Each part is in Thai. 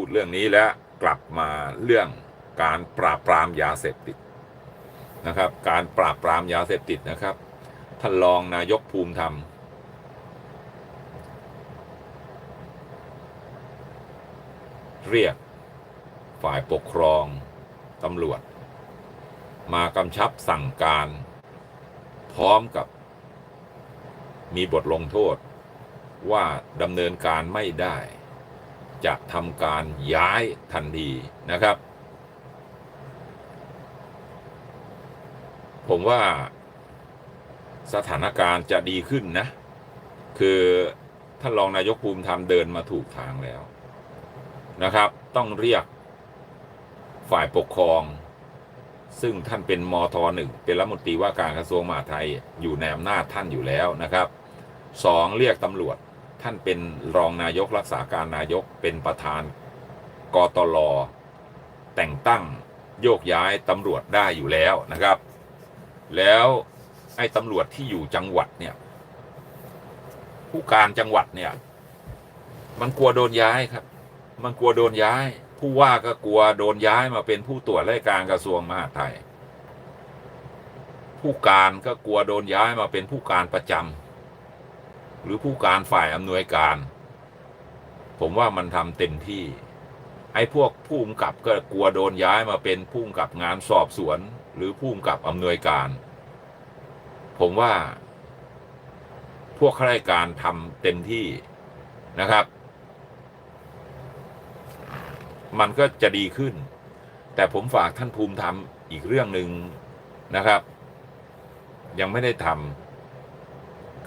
พูดเรื่องนี้แล้วกลับมาเรื่องการปราบปรามยาเสพติดนะครับ การปราบปรามยาเสพติดนะครับท่านรองนายกภูมิธรรม เรียกฝ่ายปกครองตำรวจ มากำชับสั่งการ พร้อมกับ มีบทลงโทษว่าดำเนินการไม่ได้ จะทำการย้ายทันทีนะครับ ผมว่าสถานการณ์จะดีขึ้นนะ คือท่านรองนายกภูมิธรรมเดินมาถูกทางแล้วนะครับ ต้องเรียกฝ่ายปกครอง ซึ่งท่านเป็นมทหนึ่งเป็นรัฐมนตรีว่าการกระทรวงมหาดไทยอยู่ในอำนาจท่านอยู่แล้วนะครับสองเรียกตำรวจ ท่านเป็นรองนายกรักษาการนายกเป็นประธานกตลแต่งตั้งโยกย้ายตำรวจได้อยู่แล้วนะครับ แล้วไอ้ตำรวจที่อยู่จังหวัดเนี่ย ผู้การจังหวัดเนี่ย มันกลัวโดนย้ายครับ มันกลัวโดนย้าย ผู้ว่าก็กลัวโดนย้ายมาเป็นผู้ตรวจราชการกระทรวงมหาดไทย ผู้การก็กลัวโดนย้ายมาเป็นผู้การประจำ หรือผู้การฝ่ายอำนวยการ ผมว่ามันทำเต็มที่ ไอ้พวกผู้กำกับก็กลัวโดนย้ายมาเป็นผู้กำกับงานสอบสวน หรือผู้กำกับอำนวยการ ผมว่า พวกข้าราชการทำเต็มที่นะครับ มันก็จะดีขึ้น แต่ผมฝากท่านภูมิธรรมอีกเรื่องหนึ่งนะครับ ยังไม่ได้ทำ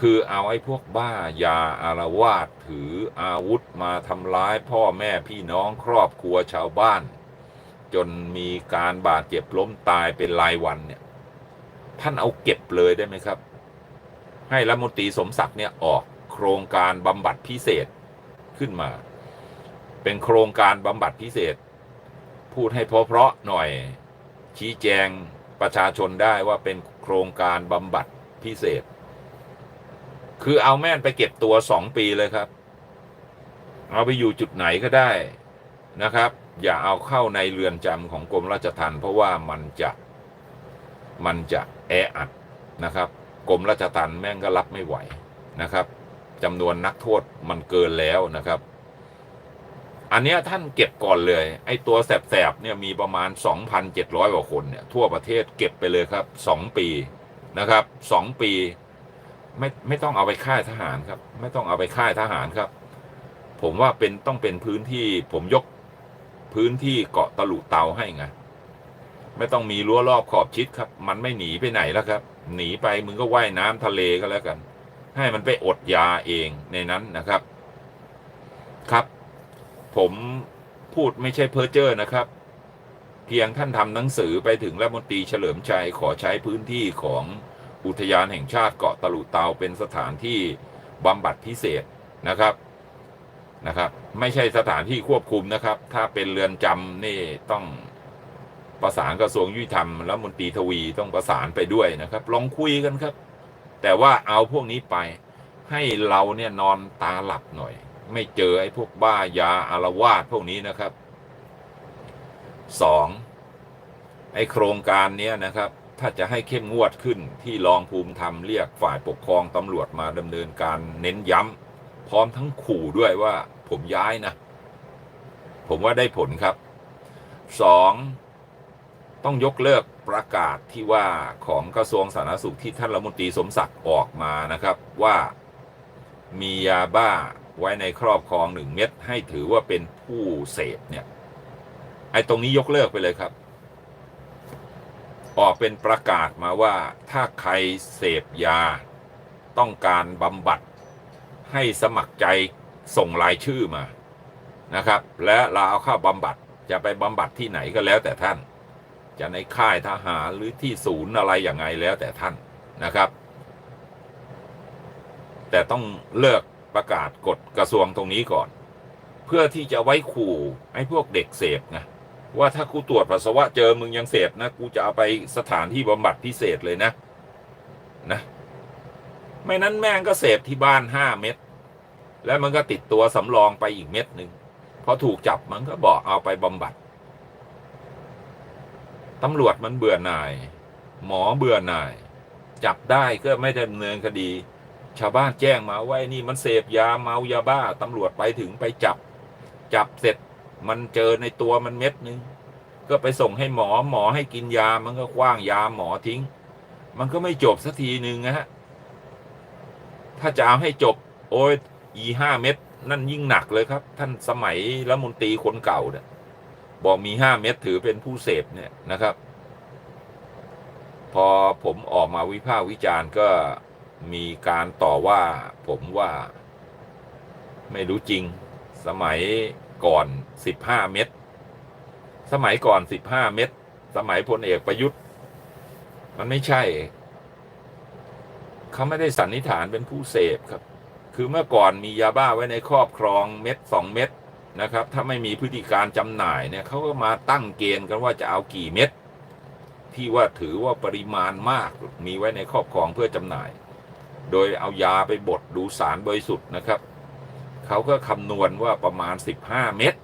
คือเอาไอ้พวกบ้ายาอารวาสถืออาวุธมาทำร้ายพ่อแม่พี่น้องครอบครัวชาวบ้าน จนมีการบาดเจ็บล้มตายเป็นรายวันเนี่ย ท่านเอาเก็บเลยได้ไหมครับ ให้รัฐมนตรีสมศักดิ์เนี่ยออกโครงการบำบัดพิเศษขึ้นมา เป็นโครงการบำบัดพิเศษ พูดให้เพราะๆหน่อย ชี้แจงประชาชนได้ว่าเป็นโครงการบำบัดพิเศษ คือเอาแม่นไปเก็บตัวสองปีเลยครับ เอาไปอยู่จุดไหนก็ได้นะครับ อย่าเอาเข้าในเรือนจำของกรมราชทัณฑ์เพราะว่ามันจะมันจะแออัดนะครับกรมราชทัณฑ์แม่งก็รับไม่ไหวนะครับจำนวนนักโทษมันเกินแล้วนะครับ อันนี้ท่านเก็บก่อนเลย ไอ้ตัวแสบๆเนี่ยมีประมาณ 2,700กว่าคนเนี่ยทั่วประเทศเก็บไปเลยครับ 2 ปีนะครับ 2 ปี ไม่ไม่ต้องเอาไปค่ายทหารครับ ไม่ต้องเอาไปค่ายทหารครับ ผมว่าเป็นต้องเป็นพื้นที่ผมยกพื้นที่เกาะตะลุเตาให้ไงไม่ต้องมีรั้วรอบขอบชิดครับ มันไม่หนีไปไหนแล้วครับ หนีไปมึงก็ว่ายน้ำทะเลก็แล้วกัน ให้มันไปอดยาเองในนั้นนะครับ ครับ ผมพูดไม่ใช่เพ้อเจ้อนะครับ เพียงท่านทำหนังสือไปถึงรัฐมนตรีเฉลิมชัยขอใช้พื้นที่ของ อุทยานแห่งชาติเกาะตะลุเตาเป็นสถานที่บำบัดพิเศษนะครับนะครับไม่ใช่สถานที่ควบคุมนะครับ ถ้าเป็นเรือนจำนี่ต้องประสานกระทรวงยุติธรรมแล้วมนตรีทวีต้องประสานไปด้วยนะครับ ลองคุยกันครับ แต่ว่าเอาพวกนี้ไปให้เราเนี่ยนอนตาหลับหน่อย ไม่เจอไอ้พวกบ้ายาอารวาสพวกนี้นะครับสองไอ้โครงการเนี้ยนะครับ ถ้าจะให้เข้มงวดขึ้นที่รองภูมิธรรมเรียกฝ่ายปกครองตำรวจมาดำเนินการเน้นย้ำพร้อมทั้งขู่ด้วยว่าผมย้ายนะ ผมว่าได้ผลครับสองต้องยกเลิกประกาศที่ว่าของกระทรวงสาธารณสุขที่ท่านรัฐมนตรีสมศักดิ์ออกมานะครับว่ามียาบ้าไว้ในครอบครองหนึ่งเม็ดให้ถือว่าเป็นผู้เสพเนี่ยไอ้ตรงนี้ยกเลิกไปเลยครับ ออกเป็นประกาศมาว่าถ้าใครเสพยา ต้องการบำบัด ให้สมัครใจส่งรายชื่อมานะครับ และเราเอาเข้าบำบัดจะไปบำบัดที่ไหนก็แล้วแต่ท่าน จะในค่ายทหารหรือที่ศูนย์อะไรอย่างไงแล้วแต่ท่านนะครับ แต่ต้องเลิกประกาศกฎกระทรวงตรงนี้ก่อน เพื่อที่จะไว้ขู่ไอ้พวกเด็กเสพไง ว่าถ้ากูตรวจปัสสาวะเจอมึงยังเสพนะกูจะเอาไปสถานที่บำบัดพิเศษเลยนะ นะ ไม่นั้นแม่งก็เสพที่บ้านห้าเม็ดแล้วมันก็ติดตัวสำรองไปอีกเม็ดหนึ่งพอถูกจับมันก็บอกเอาไปบำบัดตำรวจมันเบื่อหน่าย หมอเบื่อหน่าย จับได้ก็ไม่ดำเนินคดี ชาวบ้านแจ้งมาว่าไอ้นี่มันเสพยาเมายาบ้าตำรวจไปถึงไปจับ จับเสร็จ มันเจอในตัวมันเม็ดนึงก็ไปส่งให้หมอหมอให้กินยามันก็คว้างยาหมอทิ้ง มันก็ไม่จบสักทีหนึ่งนะฮะถ้าจะเอาให้จบ โอ้ยอีห้าเม็ดนั่นยิ่งหนักเลยครับ ท่านสมัยรัฐมนตรีคนเก่าเนี่ยบอกมีห้าเม็ดถือเป็นผู้เสพเนี่ยนะครับ พอผมออกมาวิพากษ์วิจารณ์ก็มีการต่อว่าผมว่าไม่รู้จริงสมัย ก่อนสิบห้าเม็ดสมัยก่อนสิบห้าเม็ดสมัยพลเอกประยุทธ์ มันไม่ใช่ เขาไม่ได้สันนิษฐานเป็นผู้เสพครับ คือเมื่อก่อนมียาบ้าไว้ในครอบครองเม็ดสองเม็ดนะครับ ถ้าไม่มีพฤติการจำหน่ายเนี่ยเขาก็มาตั้งเกณฑ์กันว่าจะเอากี่เม็ดที่ว่าถือว่าปริมาณมากมีไว้ในครอบครองเพื่อจำหน่าย โดยเอายาไปบดดูสารบริสุทธิ์นะครับ เขาก็คำนวณว่าประมาณ 15 เม็ด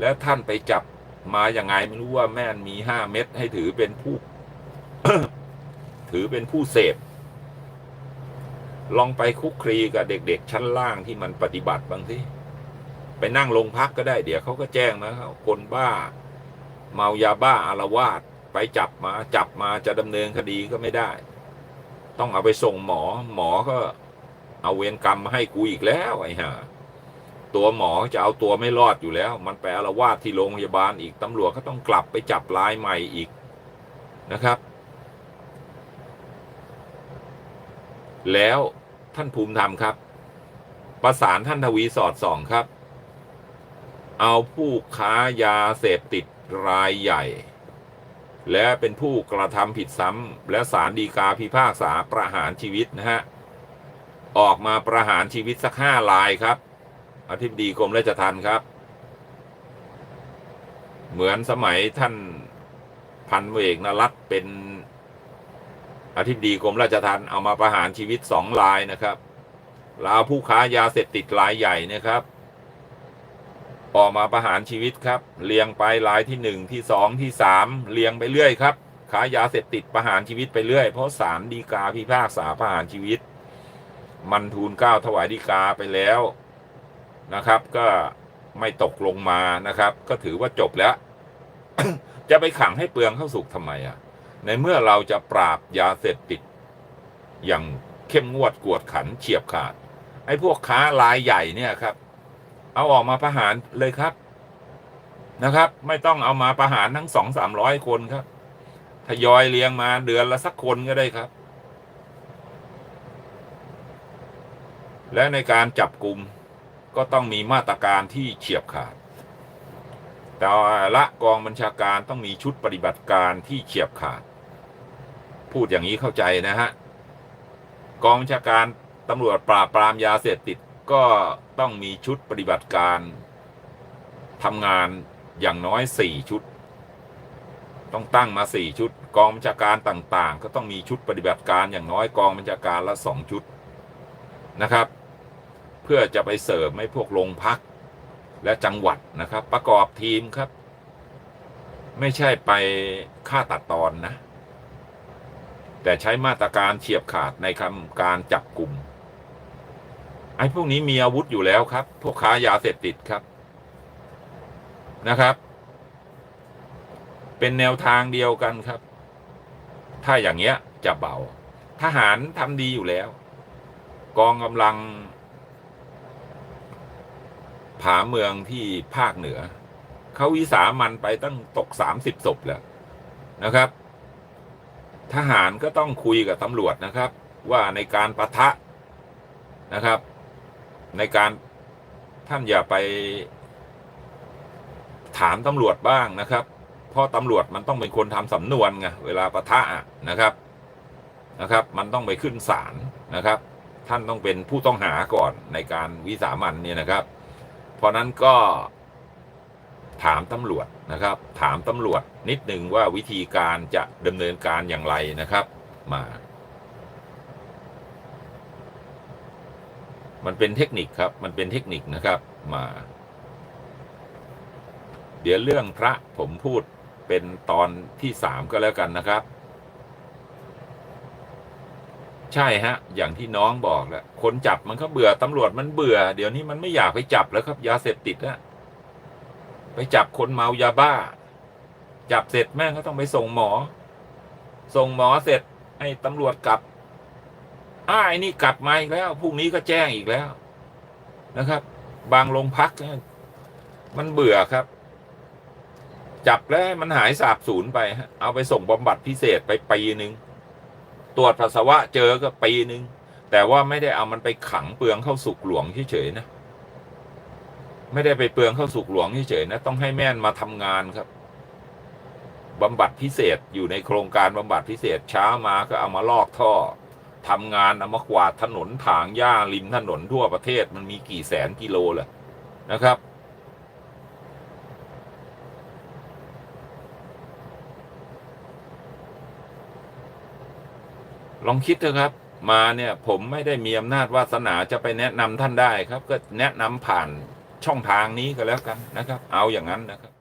แล้วท่านไปจับมาอย่างไงไม่รู้ว่าแม่นมี5เม็ดให้ถือเป็นผู้ ถือเป็นผู้เสพ ลองไปคุกคลีกับเด็ก ๆ ชั้นล่างที่มันปฏิบัติบางทีไปนั่งโรงพักก็ได้เดี๋ยวเขาก็แจ้งมาครับคนบ้า เมายาบ้าอารวาสไปจับมาจับมาจะดำเนินคดีก็ไม่ได้ ต้องเอาไปส่งหมอ หมอก็ เอาเวรกรรมมาให้กูอีกแล้วไอ้ห่าตัวหมอจะเอาตัวไม่รอดอยู่แล้ว มันไปอารวาสที่โรงพยาบาลอีกตำรวจก็ต้องกลับไปจับรายใหม่อีกนะครับ แล้วท่านภูมิธรรมครับ ประสานท่านทวีสอดส่องครับ เอาผู้ค้ายาเสพติดรายใหญ่ และเป็นผู้กระทำผิดซ้ำและสารดีกาพิพากษาประหารชีวิตนะฮะ ออกมาประหารชีวิตสักห้ารายครับอธิบดีกรมราชทัณฑ์ครับ เหมือนสมัยท่านพันเอกนรัตเป็นอธิบดีกรมราชทัณฑ์เอามาประหารชีวิตสองรายนะครับลาวผู้ค้ายาเสพติดรายใหญ่นะครับ ออกมาประหารชีวิตครับ เรียงไปรายที่หนึ่งที่สองที่สามเรียงไปเรื่อยครับค้ายาเสพติดประหารชีวิตไปเรื่อย เพราะศาลฎีกาพิพากษาประหารชีวิต มันทูลเก้าถวายฎีกาไปแล้วนะครับ ก็ไม่ตกลงมานะครับ ก็ถือว่าจบแล้ว จะไปขังให้เปลืองเข้าสุกทำไมอะ ในเมื่อเราจะปราบยาเสพติด อย่างเข้มงวดกวดขันเฉียบขาด ไอ้พวกค้ารายใหญ่เนี่ยครับ เอาออกมาประหารเลยครับนะครับ ไม่ต้องเอามาประหารทั้งสองสามร้อยคนครับทยอยเรียงมาเดือนละสักคนก็ได้ครับ และในการจับกลุ่มก็ต้องมีมาตรการที่เฉียบขาด แต่ละกองบัญชาการต้องมีชุดปฏิบัติการที่เฉียบขาด พูดอย่างนี้เข้าใจนะฮะ กองบัญชาการตำรวจปราบปรามยาเสพติดก็ต้องมีชุดปฏิบัติการทำงานอย่างน้อยสี่ชุด ต้องตั้งมาสี่ชุด กองบัญชาการต่างๆ ก็ต้องมีชุดปฏิบัติการอย่างน้อยกองบัญชาการละสองชุดนะครับ เพื่อจะไปเสริมให้พวกโรงพักและจังหวัดนะครับ ประกอบทีมครับ ไม่ใช่ไปฆ่าตัดตอนนะ แต่ใช้มาตรการเฉียบขาดในคำการจับกลุ่มไอ้พวกนี้มีอาวุธอยู่แล้วครับ พวกค้ายาเสพติดครับนะครับ เป็นแนวทางเดียวกันครับ ถ้าอย่างเงี้ยจะเบา ทหารทำดีอยู่แล้ว กองกำลัง ผาเมืองที่ภาคเหนือ เขาวิสามันไปตั้งตกสามสิบศพแล้วนะครับ ทหารก็ต้องคุยกับตำรวจนะครับ ว่าในการประทะนะครับ ในการท่านอย่าไปถามตำรวจบ้างนะครับเพราะตำรวจมันต้องเป็นคนทำสำนวนไงเวลาประทะอะนะครับนะครับ มันต้องไปขึ้นศาลนะครับ ท่านต้องเป็นผู้ต้องหาก่อนในการวิสามันเนี่ยนะครับ เพราะนั้นก็ถามตำรวจนะครับ ถามตำรวจนิดหนึ่งว่าวิธีการจะดำเนินการอย่างไรนะครับ มา มันเป็นเทคนิคครับ มันเป็นเทคนิคนะครับมา เดี๋ยวเรื่องพระผมพูดเป็นตอนที่สามก็แล้วกันนะครับ ใช่ฮะ อย่างที่น้องบอกแหละคนจับมันก็เบื่อตำรวจมันเบื่อ เดี๋ยวนี้มันไม่อยากไปจับแล้วครับ ยาเสพติดอะไปจับคนเมายาบ้า จับเสร็จแม่งก็ต้องไปส่งหมอ ส่งหมอเสร็จให้ตำรวจกลับอ้ายนี่กลับมาอีกแล้วพรุ่งนี้ก็แจ้งอีกแล้วนะครับ บางโรงพักมันเบื่อครับ จับแล้วมันหายสาบสูญไปเอาไปส่งบำบัดพิเศษไปปีหนึ่ง ตรวจปัสสาวะเจอก็ปีหนึ่งแต่ว่าไม่ได้เอามันไปขังเปลืองเข้าสุกหลวงเฉยๆนะ ไม่ได้ไปเปลืองเข้าสุกหลวงเฉยๆนะ ต้องให้แม่นมาทำงานครับบำบัดพิเศษอยู่ในโครงการบำบัดพิเศษเช้ามาก็เอามาลอกท่อทำงานเอามากวาดถนนถางหญ้าริมถนนทั่วประเทศมันมีกี่แสนกิโลเลยนะครับ ลองคิดเถอะครับ มาเนี่ยผมไม่ได้มีอำนาจวาสนาจะไปแนะนำท่านได้ครับ ก็แนะนำผ่านช่องทางนี้ก็แล้วกันนะครับ เอาอย่างนั้นนะครับ